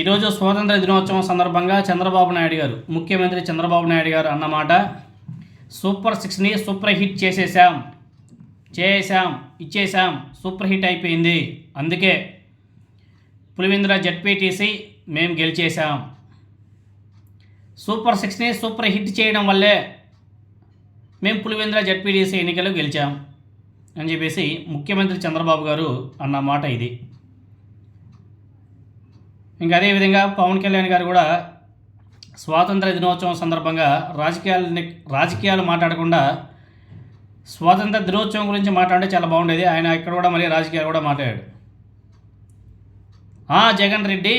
ఈరోజు స్వాతంత్ర దినోత్సవం సందర్భంగా చంద్రబాబు నాయుడు గారు ముఖ్యమంత్రి చంద్రబాబు నాయుడు గారు అన్నమాట సూపర్ సిక్స్ని సూపర్ హిట్ చేసేసాం చేసాం ఇచ్చేసాం సూపర్ హిట్ అయిపోయింది. అందుకే పులివెందుల జడ్పీటీసీ మేము గెలిచేసాం సూపర్ సిక్స్ని సూపర్ హిట్ చేయడం వల్లే మేము పులివెందుల జడ్పీటీసీ ఎన్నికలు గెలిచాం. అని చెప్పేసి ముఖ్యమంత్రి చంద్రబాబు గారు అన్న మాట ఇది. ఇంకా అదేవిధంగా పవన్ కళ్యాణ్ గారు కూడా స్వాతంత్ర దినోత్సవం సందర్భంగా రాజకీయాలని రాజకీయాలు మాట్లాడకుండా స్వాతంత్ర దినోత్సవం గురించి మాట్లాడితే చాలా బాగుండేది. ఆయన ఇక్కడ కూడా మళ్ళీ రాజకీయాలు కూడా మాట్లాడాడు. జగన్ రెడ్డి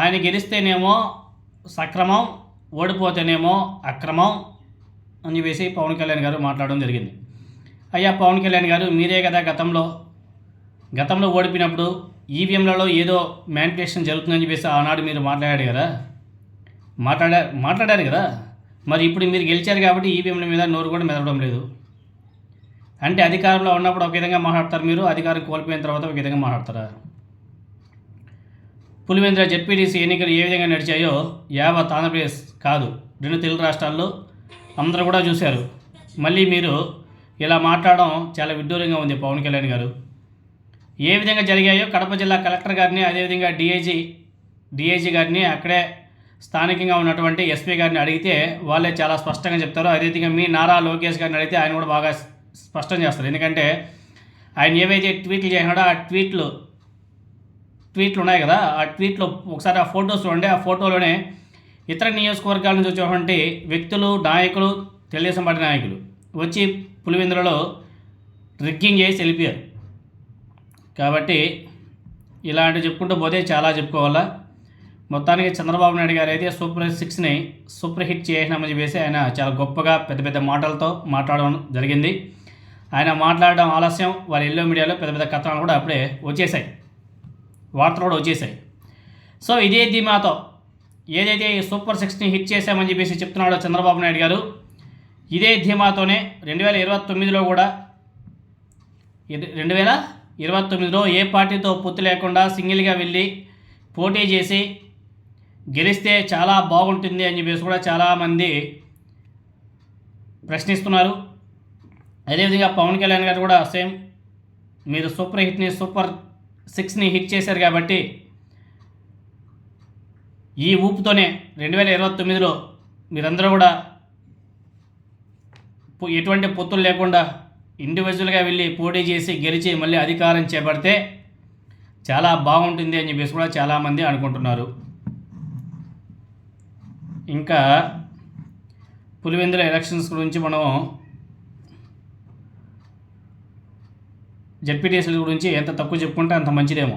ఆయన గెలిస్తేనేమో సక్రమం ఓడిపోతేనేమో అక్రమం అని చెప్పేసి పవన్ కళ్యాణ్ గారు మాట్లాడడం జరిగింది. అయ్యా పవన్ కళ్యాణ్ గారు మీరే కదా గతంలో గతంలో ఓడిపోయినప్పుడు ఈవీఎంలలో ఏదో మ్యానిపులేషన్ జరుగుతుందని చెప్పేసి ఆనాడు మీరు మాట్లాడారు కదా? మాట్లాడారు మాట్లాడారు కదా? మరి ఇప్పుడు మీరు గెలిచారు కాబట్టి ఈవీఎంల మీద నోరు కూడా మెదవడం లేదు. అంటే అధికారంలో ఉన్నప్పుడు ఒక విధంగా మాట్లాడతారు మీరు అధికారం కోల్పోయిన తర్వాత ఒక విధంగా మాట్లాడతారా? పులివేంద్ర జెడ్పీటీసీ ఎన్నికలు ఏ విధంగా నడిచాయో యావత్ ఆంధ్రప్రదేశ్ కాదు. రెండు తెలుగు రాష్ట్రాల్లో అందరూ కూడా చూశారు. మళ్ళీ మీరు ఇలా మాట్లాడడం చాలా విడ్డూరంగా ఉంది పవన్ కళ్యాణ్ గారు. ఏ విధంగా జరిగాయో కడప జిల్లా కలెక్టర్ గారిని అదేవిధంగా డిఐజీ డిఐజీ గారిని అక్కడే స్థానికంగా ఉన్నటువంటి ఎస్పీ గారిని అడిగితే వాళ్ళే చాలా స్పష్టంగా చెప్తారు. అదేవిధంగా మీ నారా లోకేష్ గారిని అడిగితే ఆయన కూడా బాగా స్పష్టం చేస్తారు. ఎందుకంటే ఆయన ఏవైతే ట్వీట్లు చేసినాడో ఆ ట్వీట్లు ట్వీట్లు ఉన్నాయి కదా ఆ ట్వీట్లో ఒకసారి ఆ ఫొటోస్ చూడండి. ఆ ఫోటోలోనే ఇతర నియోజకవర్గాల నుంచి వచ్చేటువంటి వ్యక్తులు నాయకులు తెలుగుదేశం పార్టీ నాయకులు వచ్చి పులివెందులలో రిగ్గింగ్ చేసి వెళ్ళిపోయారు. కాబట్టి ఇలాంటివి చెప్పుకుంటూ పోతే చాలా చెప్పుకోవాలా. మొత్తానికి చంద్రబాబు నాయుడు గారు అయితే సూపర్ సిక్స్ని సూపర్ హిట్ చేసినామని చెప్పేసి ఆయన చాలా గొప్పగా పెద్ద పెద్ద మాటలతో మాట్లాడడం జరిగింది. ఆయన మాట్లాడడం ఆలస్యం వాళ్ళ ఎల్లో మీడియాలో పెద్ద పెద్ద కథనాలు కూడా అప్పుడే వచ్చేసాయి. వార్తలు కూడా వచ్చేసాయి. సో ఇదే ధీమాతో ఏదైతే ఈ సూపర్ సిక్స్ని హిట్ చేశామని చెప్పేసి చెప్తున్నాడో చంద్రబాబు నాయుడు గారు ఇదే ధీమాతోనే రెండు వేల ఇరవై తొమ్మిదిలో కూడా రెండు వేల ఇరవై తొమ్మిదిలో ఏ పార్టీతో పొత్తు లేకుండా సింగిల్గా వెళ్ళి పోటీ చేసి గెలిస్తే చాలా బాగుంటుంది అని చెప్పేసి కూడా చాలామంది ప్రశ్నిస్తున్నారు. అదేవిధంగా పవన్ కళ్యాణ్ గారు కూడా సేమ్ మీరు సూపర్ హిట్ని సూపర్ సిక్స్ని హిట్ చేశారు కాబట్టి ఈ ఊపుతోనే రెండు వేల ఇరవై తొమ్మిదిలో మీరందరూ కూడా ఎటువంటి పొత్తులు లేకుండా ఇండివిజువల్గా వెళ్ళి పోటీ చేసి గెలిచి మళ్ళీ అధికారం చేపడితే చాలా బాగుంటుంది అని చెప్పేసి కూడా చాలామంది అనుకుంటున్నారు. ఇంకా పులివెందుల ఎలక్షన్స్ గురించి మనం జడ్పీటీసీల గురించి ఎంత తక్కువ చెప్పుకుంటే అంత మంచిదేమో.